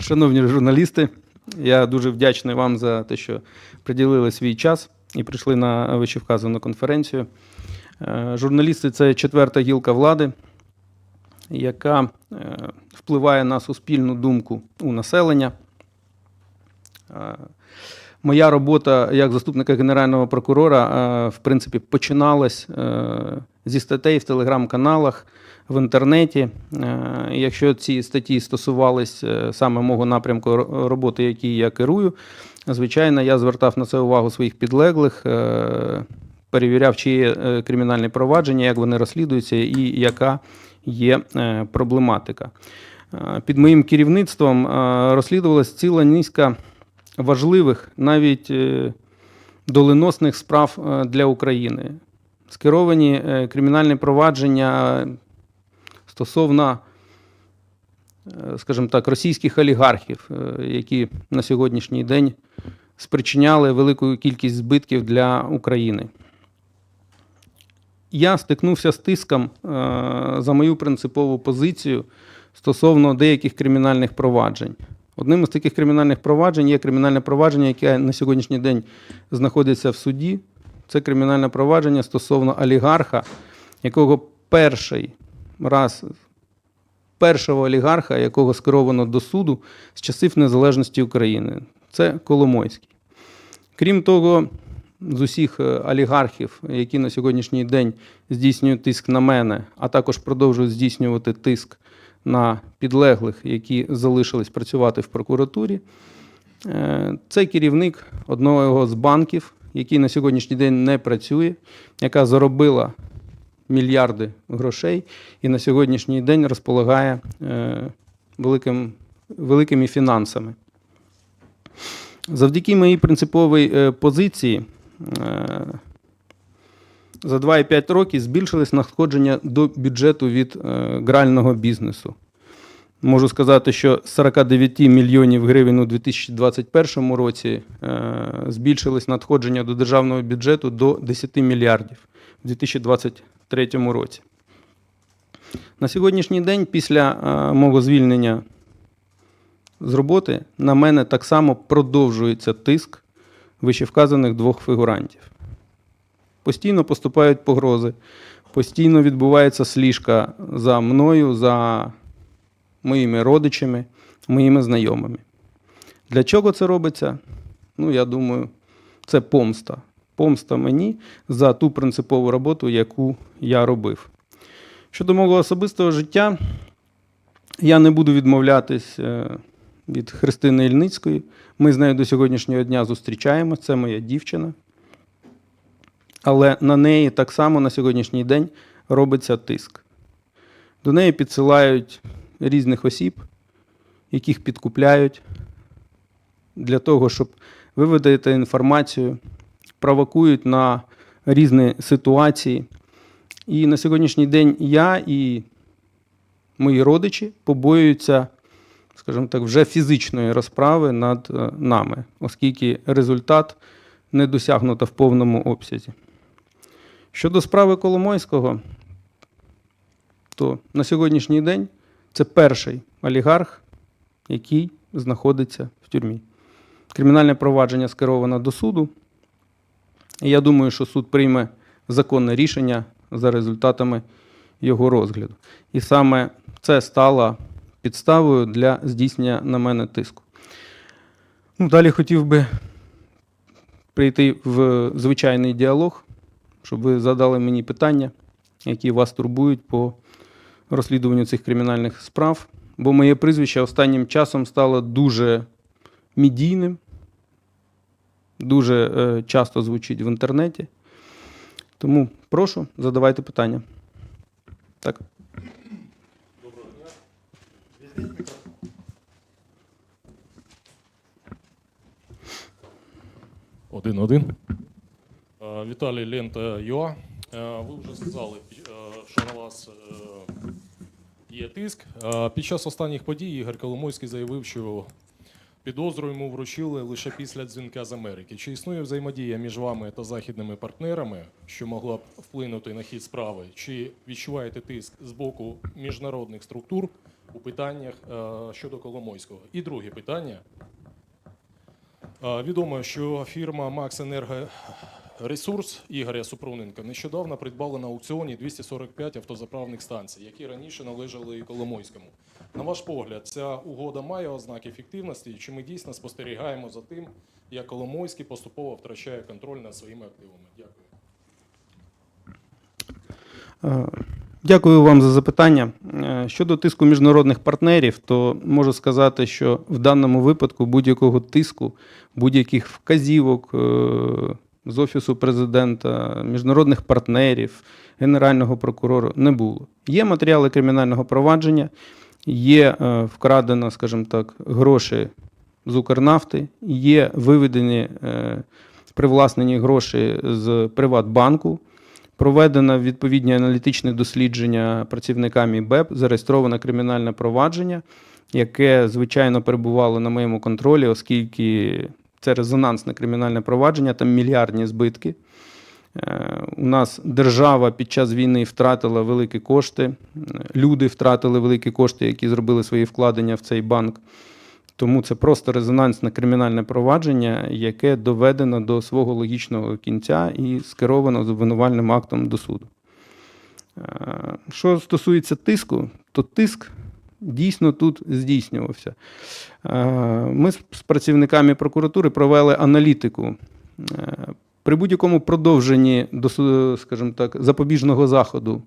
Шановні журналісти, я дуже вдячний вам за те, що приділили свій час і прийшли на вищевказану конференцію. Е, Журналісти це четверта гілка влади, яка е, впливає на суспільну думку у населення. Е, Моя робота як заступника генерального прокурора, в принципі, починалась зі статей в телеграм-каналах, в інтернеті. Е, Якщо ці статті стосувались е, саме мого напрямку роботи, який я керую, звичайно, я звертав на це увагу своїх підлеглих, е, перевіряв, чи є е, кримінальні провадження, як вони розслідуються і яка є проблематика. Під моїм керівництвом розслідувалась ціла низка важливих, навіть доленосних справ для України. Скеровані кримінальні провадження стосовно, е, скажімо так, російських олігархів, е, які на сьогоднішній день спричиняли велику кількість збитків для України. Я стикнувся з тиском е, за мою принципову позицію стосовно деяких кримінальних проваджень. Одним із таких кримінальних проваджень є кримінальне провадження, яке на сьогоднішній день знаходиться в суді. Це кримінальне провадження стосовно олігарха, якого перший раз, першого олігарха, якого скеровано до суду з часів незалежності України. Це Коломойський. Крім того, з усіх е, олігархів, які на сьогоднішній день здійснюють тиск на мене, а також продовжують здійснювати тиск на підлеглих, які залишились працювати в прокуратурі. Е, Це керівник одного з банків, який на сьогоднішній день не працює, яка заробила мільярди грошей і на сьогоднішній день розполагає е, великим, великими фінансами. Завдяки моїй принциповій е, позиції е, за 2,5 роки збільшились надходження до бюджету від грального бізнесу. Можу сказати, що з 49 мільйонів гривень у 2021 році збільшились надходження до державного бюджету до 10 мільярдів у 2023 році. На сьогоднішній день, після е, мого звільнення з роботи, на мене так само продовжується тиск вищевказаних двох фігурантів. Постійно поступають погрози, постійно відбувається сліжка за мною, за моїми родичами, моїми знайомими. Для чого це робиться? Ну, я думаю, це помста. Помста мені за ту принципову роботу, яку я робив. Щодо мого особистого життя, я не буду відмовлятись е, від Христини Ільницької. Ми з нею до сьогоднішнього дня зустрічаємося, це моя дівчина. Але на неї так само на сьогоднішній день робиться тиск. До неї підсилають різних осіб, яких підкупляють для того, щоб виведати інформацію, провокують на різні ситуації. І на сьогоднішній день я і мої родичі побоюються, скажімо так, вже фізичної розправи над е, нами, оскільки результат не досягнуто в повному обсязі. Щодо справи Коломойського, то на сьогоднішній день це перший олігарх, який знаходиться в тюрмі. Кримінальне провадження скеровано до суду. І я думаю, що суд прийме законне рішення за результатами його розгляду. І саме це стало підставою для здійснення на мене тиску. Ну, далі хотів би прийти в звичайний діалог, щоб ви задали мені питання, які вас турбують по розслідуванню цих кримінальних справ. Бо моє прізвище останнім часом стало дуже медійним, дуже е, часто звучить в інтернеті. Тому прошу, задавайте питання. Так. Один-один. Е, Віталій Лента ЮА. Е, Ви вже сказали, що на вас є тиск. Під час останніх подій Ігор Коломойський заявив, що підозру вручили лише після дзвінка з Америки. Чи існує взаємодія між вами та західними партнерами, що могла б вплинути на хід справи? Чи відчуваєте тиск з боку міжнародних структур у питаннях е, щодо Коломойського? І друге питання. Е, Відомо, що фірма Макс Енергоресурс Ігоря Супруненка нещодавно придбала на аукціоні 245 автозаправних станцій, які раніше належали Коломойському. На ваш погляд, ця угода має ознаки ефективності, і чи ми дійсно спостерігаємо за тим, як Коломойський поступово втрачає контроль над своїми активами? Дякую. Е, Дякую вам за запитання. Е, Щодо тиску міжнародних партнерів, то можу сказати, що в даному випадку будь-якого тиску, будь-яких вказівок е, з Офісу президента, міжнародних партнерів, Генерального прокурора не було. Є матеріали кримінального провадження, є е, вкрадено, скажімо так, гроші з Укрнафти, є виведені е, привласнені гроші з Приватбанку. Проведено відповідні аналітичні дослідження працівниками БЕП, зареєстровано кримінальне провадження, яке, звичайно, перебувало на моєму контролі, оскільки це резонансне кримінальне провадження, там мільярдні збитки. Е, У нас держава під час війни втратила великі кошти, е, люди втратили великі кошти, які зробили свої вкладення в цей банк. Тому це просто резонансне кримінальне провадження, яке доведено до свого логічного кінця і скеровано з обвинувальним актом до суду. Е, Що стосується тиску, то тиск дійсно тут здійснювався. Ми з працівниками прокуратури провели аналітику. При будь-якому продовженні скажімо так, запобіжного заходу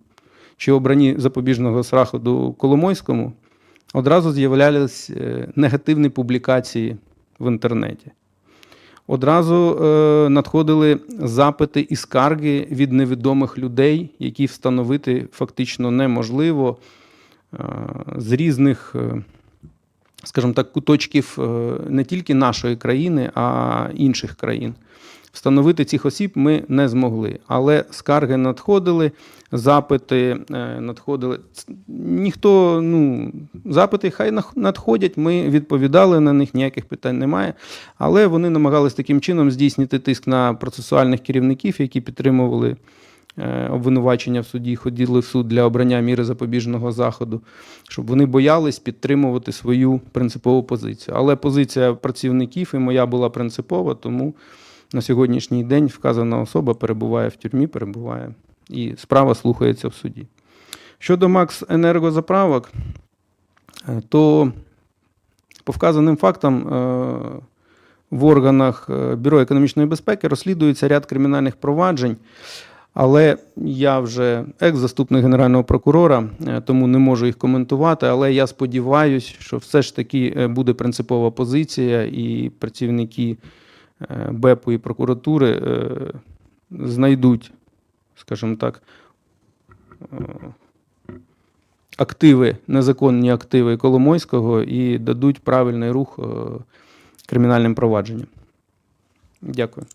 чи обранні запобіжного заходу Коломойському одразу з'являлись е, негативні публікації в інтернеті. Одразу е, надходили запити і скарги від невідомих людей, які встановити фактично неможливо е, з різних, скажімо так, куточків не тільки нашої країни, а інших країн. Встановити цих осіб ми не змогли, але скарги надходили, запити е, надходили. Ніхто, ну, запити хай надходять, ми відповідали на них, ніяких питань немає. Але вони намагались таким чином здійснити тиск на процесуальних керівників, які підтримували е, обвинувачення в суді, ходили в суд для обрання міри запобіжного заходу, щоб вони боялись підтримувати свою принципову позицію. Але позиція працівників і моя була принципова, тому на сьогоднішній день вказана особа перебуває в тюрмі, перебуває і справа слухається в суді. Щодо Макс енергозаправок, е, то по вказаним фактам е, в органах е, Бюро економічної безпеки розслідується ряд кримінальних проваджень. Але я вже екс-заступник генерального прокурора, тому не можу їх коментувати. Але я сподіваюся, що все ж таки буде принципова позиція, і працівники БЕПу і прокуратури е, знайдуть, скажімо так, е, активи, незаконні активи Коломойського і дадуть правильний рух е, кримінальним провадженням. Дякую.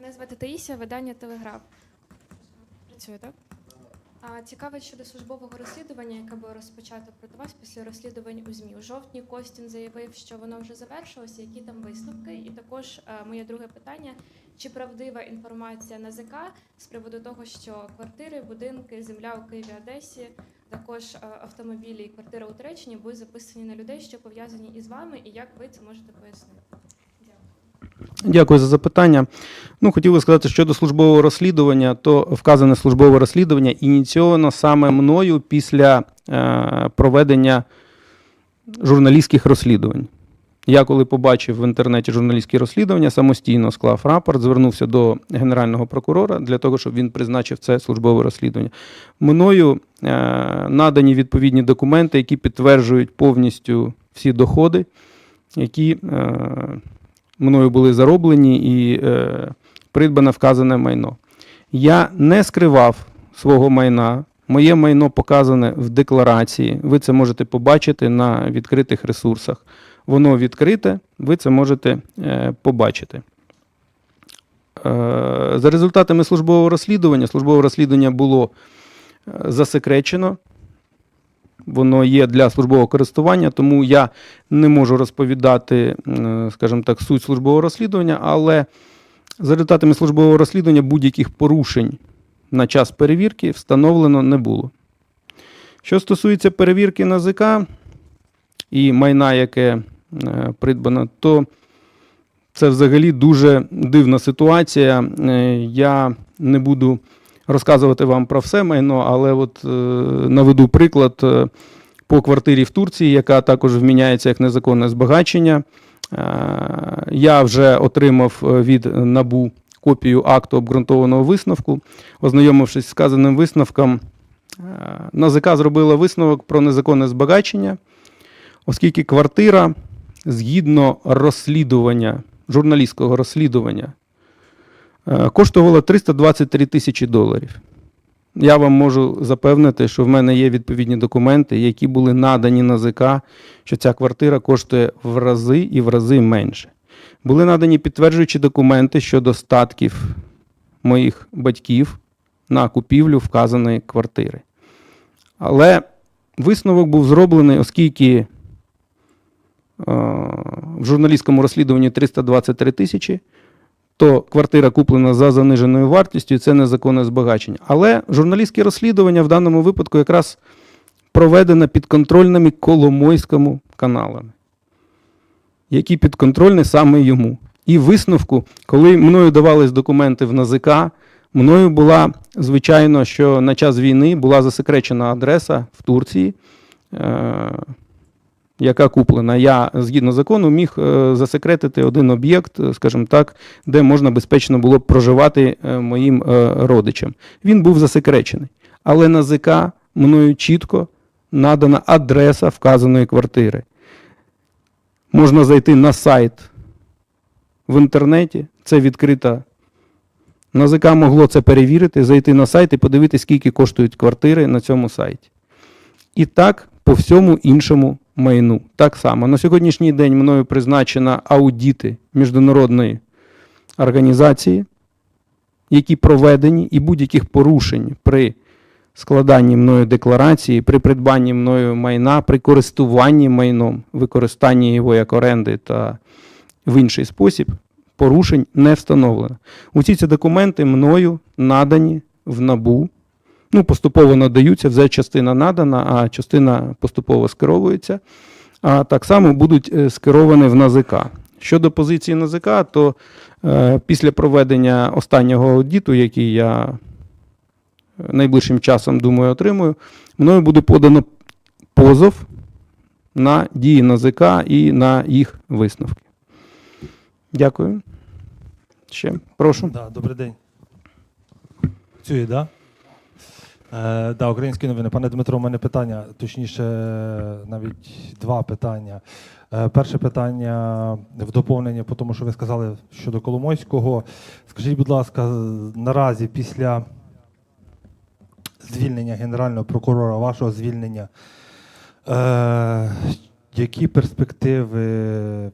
Мене звати Таїсія, видання Телеграф. Працює, так? А, щодо службового розслідування, яке було розпочато проти вас після розслідувань у ЗМІ. У жовтні Костін заявив, що воно вже завершилося, які там висновки. І також е, моє друге питання: чи правдива інформація НАЗК з приводу того, що квартири, будинки, земля у Києві, Одесі, також е, автомобілі і квартира у Туреччині були записані на людей, що пов'язані із вами, і як ви це можете пояснити? Дякую. За запитання. Ну, хотів би сказати, щодо службового розслідування, то вказане службове розслідування ініційовано саме мною після е, проведення журналістських розслідувань. Я, коли побачив в інтернеті журналістські розслідування, самостійно склав рапорт, звернувся до генерального прокурора для того, щоб він призначив це службове розслідування. Мною е, надані відповідні документи, які підтверджують повністю всі доходи, які е, мною були зароблені і е, придбане вказане майно. Я не скривав свого майна. Моє майно показане в декларації. Ви це можете побачити на відкритих ресурсах. Воно відкрите, ви це можете е, побачити. Е, за результатами службового розслідування, службове розслідування було е, засекречено. Воно є для службового користування, тому я не можу розповідати, скажімо так, суть службового розслідування, але за результатами службового розслідування будь-яких порушень на час перевірки встановлено не було. Що стосується перевірки НАЗК і майна, яке е, придбано, то це взагалі дуже дивна ситуація. Е, Я не буду розказувати вам про все майно, але от е, наведу приклад е, по квартирі в Турції, яка також вміняється як незаконне збагачення. Е, Я вже отримав від НАБУ копію акту обґрунтованого висновку. Ознайомившись з сказаним висновком, НАЗК зробила висновок про незаконне збагачення, оскільки квартира згідно розслідування, журналістського розслідування, е, коштувала 323 тисячі доларів. Я вам можу запевнити, що в мене є відповідні документи, які були надані НАЗК, що ця квартира коштує в рази і в рази менше. Були надані підтверджуючі документи щодо статків моїх батьків на купівлю вказаної квартири. Але висновок був зроблений, оскільки е, в журналістському розслідуванні 323 тисячі, то квартира куплена за заниженою вартістю, і це незаконне збагачення. Але журналістське розслідування в даному випадку якраз проведено підконтрольними Коломойському каналами, які підконтрольні саме йому. І висновку, коли мною давались документи в НАЗК, мною була, звичайно, що на час війни була засекречена адреса в Турції. Яка куплена. Я згідно закону міг е, засекретити один об'єкт, е, скажімо так, де можна безпечно було б проживати е, моїм родичам. Він був засекречений. Але на ЗК мною чітко надана адреса вказаної квартири. Можна зайти на сайт в інтернеті, це відкрита. НАЗК могло це перевірити, зайти на сайт і подивитися, скільки коштують квартири на цьому сайті. І так по всьому іншому майну. Так само. На сьогоднішній день мною призначено аудіти міжнародної організації, які проведені, і будь-яких порушень при складанні мною декларації, при придбанні мною майна, при користуванні майном, використанні його як оренди та в інший спосіб, порушень не встановлено. Усі ці документи мною надані в НАБУ. Ну, поступово надаються, вже частина надана, а частина поступово скеровується. А так само будуть е, скеровані в НАЗК. Щодо позиції НАЗК, то е, після проведення останнього аудиту, який я е, найближчим часом, думаю, отримую, мною буде подано позов на дії НАЗК і на їх висновки. Дякую. Ще прошу. Да, добрий день. Працює, да? Е, да, українські новини. Пане Дмитро, у мене питання, точніше, навіть два питання. Е, перше питання в доповнення по тому, що ви сказали щодо Коломойського. Скажіть, будь ласка, наразі після звільнення генерального прокурора, вашого звільнення, е, які перспективи,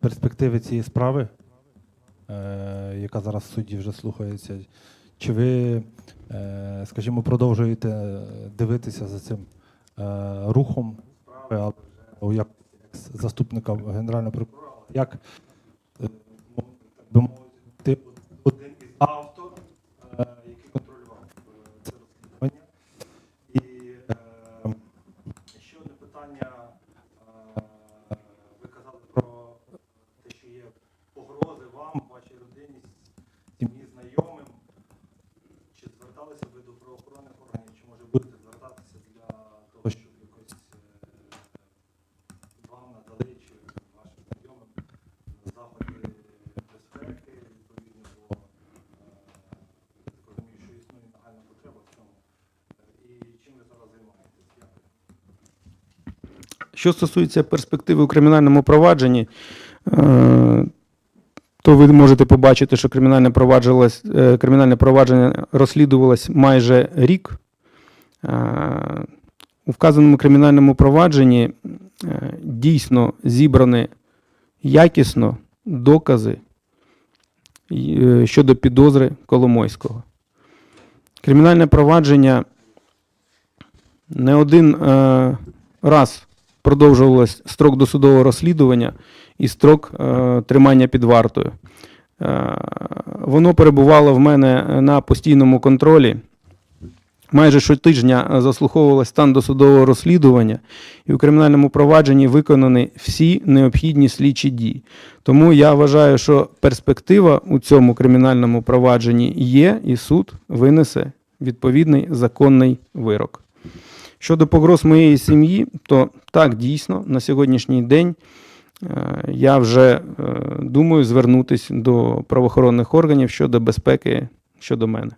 перспективи цієї справи? е, яка зараз в суді вже слухається. Чи ви, скажімо, продовжуєте е, дивитися за цим е, рухом. Як заступника генерального прокурора, як е, би мовити, один із автор, е, який контролював е, це розслідування? І е, ще одне питання. Е, ви казали про те, що є погрози вам, вашій родині, сім'ї, знайомим. Чи зверталися ви до правоохоронних органів, чи може будете звертатися для того, щоб якось е, вам надали чи вашим знайомим заходи безпеки, відповідно до е, я так розумію, що існує нагальна потреба в цьому. Е, І чим ви зараз займаєтесь? Дякую. Що стосується перспективи у кримінальному провадженні, е, то ви можете побачити, що кримінальне, е, кримінальне провадження розслідувалось майже рік. Е, У вказаному кримінальному провадженні дійсно зібрані якісно докази щодо підозри Коломойського. Кримінальне провадження Не один раз продовжувалось строк досудового розслідування і строк е, тримання під вартою. Е, воно перебувало в мене на постійному контролі. Майже щотижня е, заслуховувалось стан досудового розслідування, і у кримінальному провадженні виконані всі необхідні слідчі дії. Тому я вважаю, що перспектива у цьому кримінальному провадженні є, і суд винесе відповідний законний вирок. Щодо погроз моєї сім'ї, то так дійсно на сьогоднішній день е, я вже е, думаю звернутися до правоохоронних органів щодо безпеки щодо мене.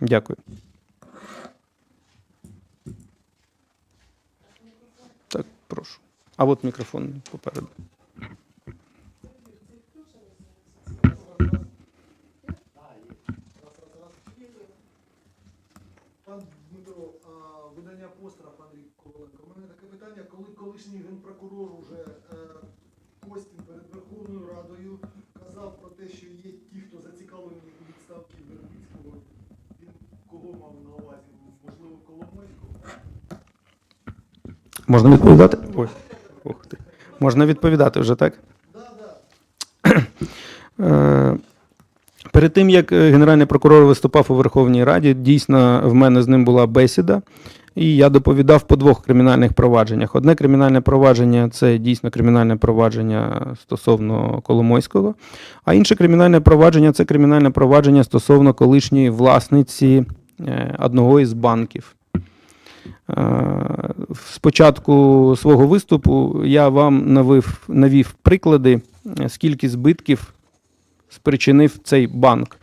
Дякую. Так, прошу. А от мікрофон попереду. Пан Дмитро, а, видання постера, пан Рік Коваленко. У мене таке питання, коли колишній генпрокурор уже е, Костін перед Верховною Радою казав про те, що є ті, хто зацікавлені у відставці Вербицького, він кого мав на увазі? Можливо, Коломойського? Можна відповідати? Ой. Ух ти. Можна відповідати вже, так? Е, Перед тим, як е, Генеральний прокурор виступав у Верховній Раді, дійсно в мене з ним була бесіда, і я доповідав по двох кримінальних провадженнях. Одне кримінальне провадження це дійсно кримінальне провадження стосовно Коломойського, а інше кримінальне провадження це кримінальне провадження стосовно колишньої власниці е, одного із банків. Е, Спочатку свого виступу я вам навив, навів приклади, скільки збитків спричинив цей банк.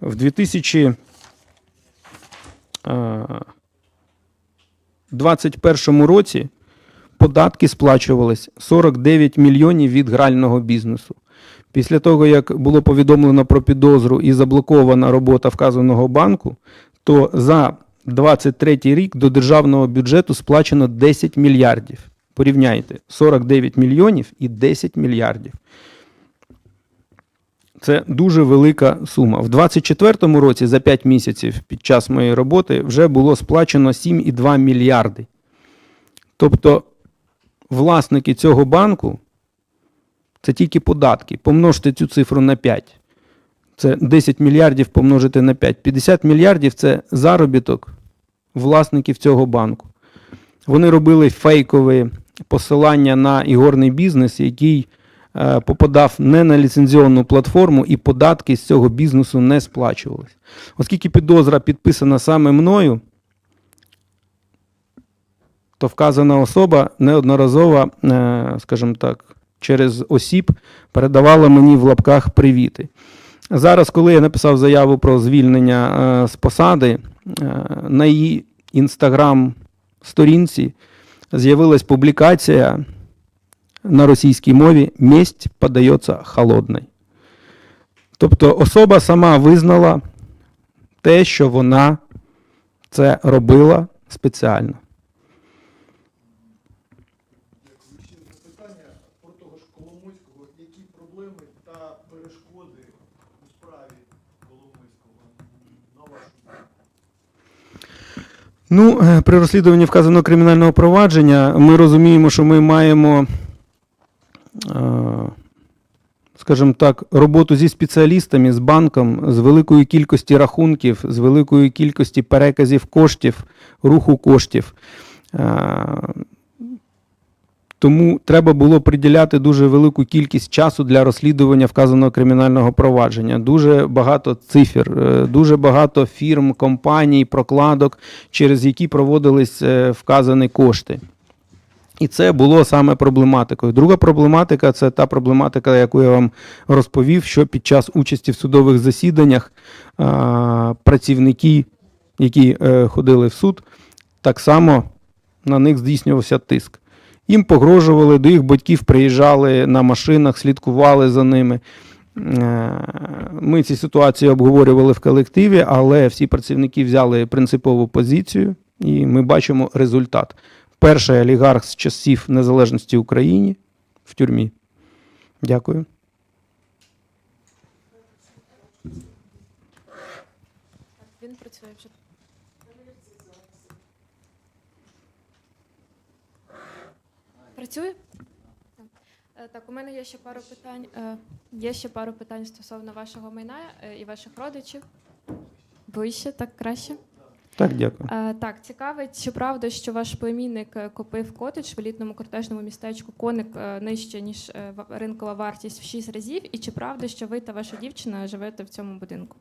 В 2021 році податки сплачувались 49 мільйонів від грального бізнесу. Після того, як було повідомлено про підозру і заблокована робота вказаного банку, то за 23 рік до державного бюджету сплачено 10 мільярдів. Порівняйте 49 мільйонів і 10 мільярдів. Це дуже велика сума. В 2024 році за 5 місяців під час моєї роботи вже було сплачено 7,2 мільярди. Тобто власники цього банку це тільки податки. Помножте цю цифру на 5. Це 10 мільярдів помножити на 5. 50 мільярдів це заробіток власників цього банку. Вони робили фейкові посилання на ігорний бізнес, який попадав не на ліцензіонну платформу, і податки з цього бізнесу не сплачувались. Оскільки підозра підписана саме мною, то вказана особа неодноразово, е, скажімо так, через осіб передавала мені в лапках привіти. Зараз, коли я написав заяву про звільнення е, з посади, е, на її інстаграм-сторінці з'явилась публікація на російській мові «Месть подається холодною». Тобто особа сама визнала те, що вона це робила спеціально. Які проблеми та перешкоди справі Коломойського на вашу? Ну, е, при розслідуванні вказаного кримінального провадження ми розуміємо, що ми маємо, скажімо так, роботу зі спеціалістами, з банком, з великою кількості рахунків, з великою кількості переказів коштів, руху коштів. Е, Тому треба було приділяти дуже велику кількість часу для розслідування вказаного кримінального провадження. Дуже багато цифр, е, дуже багато фірм, компаній, прокладок, через які проводились е, вказані кошти. І це було саме проблематикою. Друга проблематика це та проблематика, яку я вам розповів, що під час участі в судових засіданнях а, працівники, які е, ходили в суд, так само на них здійснювався тиск. Їм погрожували, до їх батьків приїжджали на машинах, слідкували за ними. Е, Ми ці ситуації обговорювали в колективі, але всі працівники взяли принципову позицію, і ми бачимо результат. Перший олігарх з часів незалежності України в тюрмі. Дякую. Він працює вже. Працює? Так. Е, у мене є ще пару питань. е, Є ще пару питань стосовно вашого майна е, і ваших родичів. Вище, так краще. Так, дякую. Е, Так, цікавить, чи правда, що ваш племінник е, купив котедж в елітному кортежному містечку Коник е, нижче, ніж е, ринкова вартість в 6 разів, і чи правда, що ви та ваша дівчина живете в цьому будинку?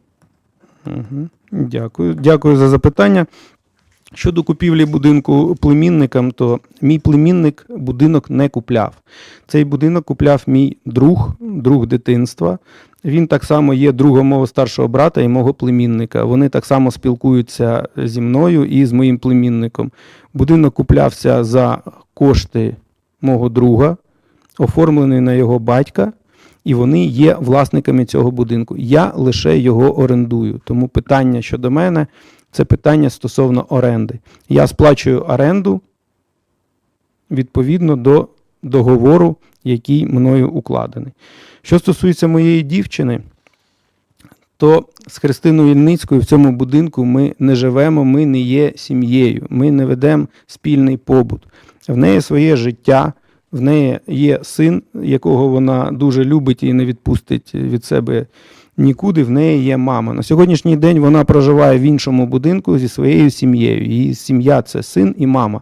Угу. Дякую. Дякую за запитання. Щодо купівлі будинку племінникам, то мій племінник будинок не купляв. Цей будинок купляв мій друг, друг дитинства. Він так само є другом мого старшого брата і мого племінника. Вони так само спілкуються зі мною і з моїм племінником. Будинок куплявся за кошти мого друга, оформлений на його батька, і вони є власниками цього будинку. Я лише його орендую. Тому питання щодо мене це питання стосовно оренди. Я сплачую оренду відповідно до договору, який мною укладений. Що стосується моєї дівчини, то з Христиною Ільницькою в цьому будинку ми не живемо, ми не є сім'єю, ми не ведемо спільний побут. В неї своє життя, в неї є син, якого вона дуже любить і не відпустить від себе нікуди. В неї є мама. На сьогоднішній день вона проживає в іншому будинку зі своєю сім'єю. Її сім'я це син і мама.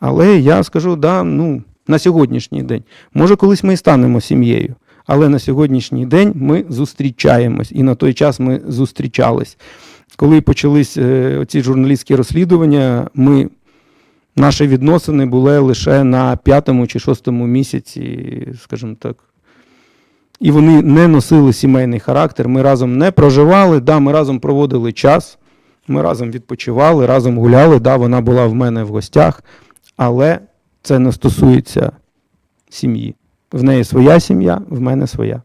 Але я скажу, да, ну, на сьогоднішній день. Може, колись ми і станемо сім'єю. Але на сьогоднішній день ми зустрічаємось, і на той час ми зустрічались. Коли почались е, оці журналістські розслідування, ми, наші відносини були лише на п'ятому чи шостому місяці, скажімо так. І вони не носили сімейний характер. Ми разом не проживали, да, ми разом проводили час, ми разом відпочивали, разом гуляли. Да, вона була в мене в гостях, але це не стосується сім'ї. В неї своя сім'я, в мене своя.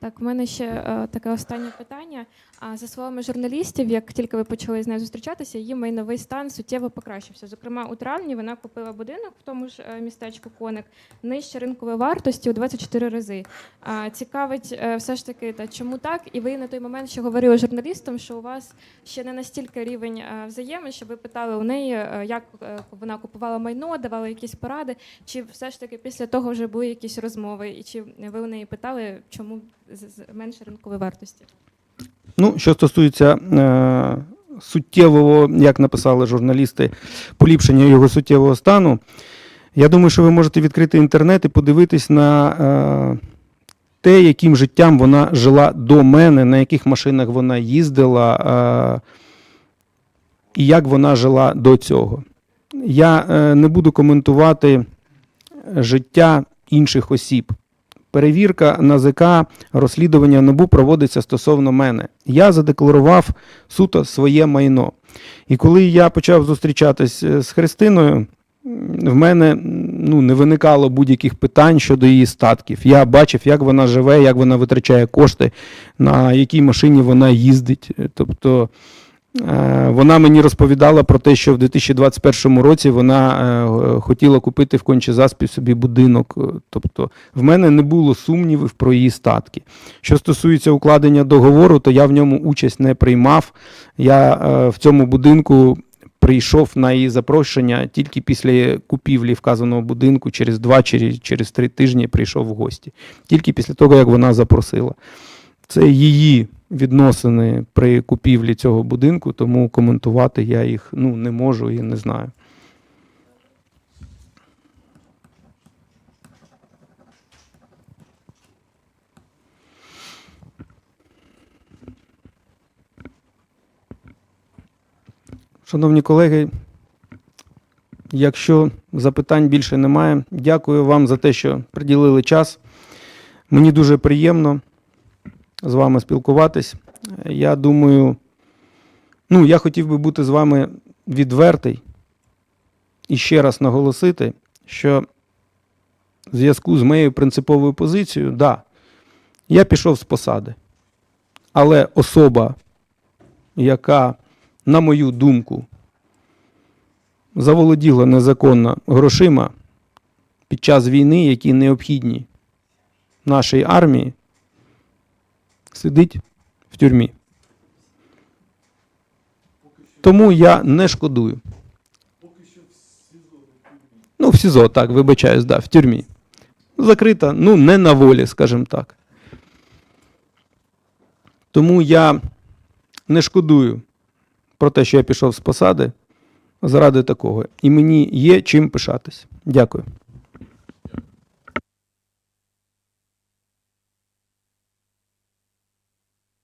Так, в мене ще е, таке останнє питання. А за словами журналістів, як тільки ви почали з нею зустрічатися, її майновий стан суттєво покращився. Зокрема, у травні вона купила будинок в тому ж е, містечку Коник нижче ринкової вартості у 24 рази. А, цікавить е, все ж таки, та чому так? І ви на той момент ще говорили журналістам, що у вас ще не настільки рівень е, взаємин, що ви питали у неї, як вона купувала майно, давали якісь поради, чи все ж таки після того вже були якісь розмови, і чи ви у неї питали, чому менше ринкової вартості? Ну, що стосується е, суттєвого, як написали журналісти, поліпшення його суттєвого стану, я думаю, що ви можете відкрити інтернет і подивитись на е, те, яким життям вона жила до мене, на яких машинах вона їздила, е, і як вона жила до цього. Я е, не буду коментувати життя інших осіб. Перевірка НАЗК, розслідування НАБУ проводиться стосовно мене. Я задекларував суто своє майно. І коли я почав зустрічатись е, з Христиною, в мене ну, не виникало будь-яких питань щодо її статків. Я бачив, як вона живе, як вона витрачає кошти, на якій машині вона їздить. Е, Тобто Вона мені розповідала про те, що в 2021 році вона е, хотіла купити в Кончі-Заспі собі будинок. Е, Тобто в мене не було сумнівів про її статки. Що стосується укладення договору, то я в ньому участь не приймав. Я е, в цьому будинку прийшов на її запрошення тільки після купівлі вказаного будинку, через два чи через три тижні прийшов в гості. Тільки після того, як вона запросила. Це її відносини при купівлі цього будинку, тому коментувати я їх ну, не можу і не знаю. Шановні колеги, якщо запитань більше немає, дякую вам за те, що приділили час. Мені дуже приємно з вами спілкуватись. Я думаю, ну, я хотів би бути з вами відвертий і ще раз наголосити, що в зв'язку з моєю принциповою позицією, да, я пішов з посади. Але особа, яка, на мою думку, заволоділа незаконно грошима під час війни, які необхідні нашій армії, сидить в тюрмі. Тому я не шкодую. Ну, в СІЗО, так, вибачаюсь, да, в тюрмі. Закрита, ну, не на волі, скажімо так. Тому я не шкодую про те, що я пішов з посади заради такого. І мені є чим пишатись. Дякую.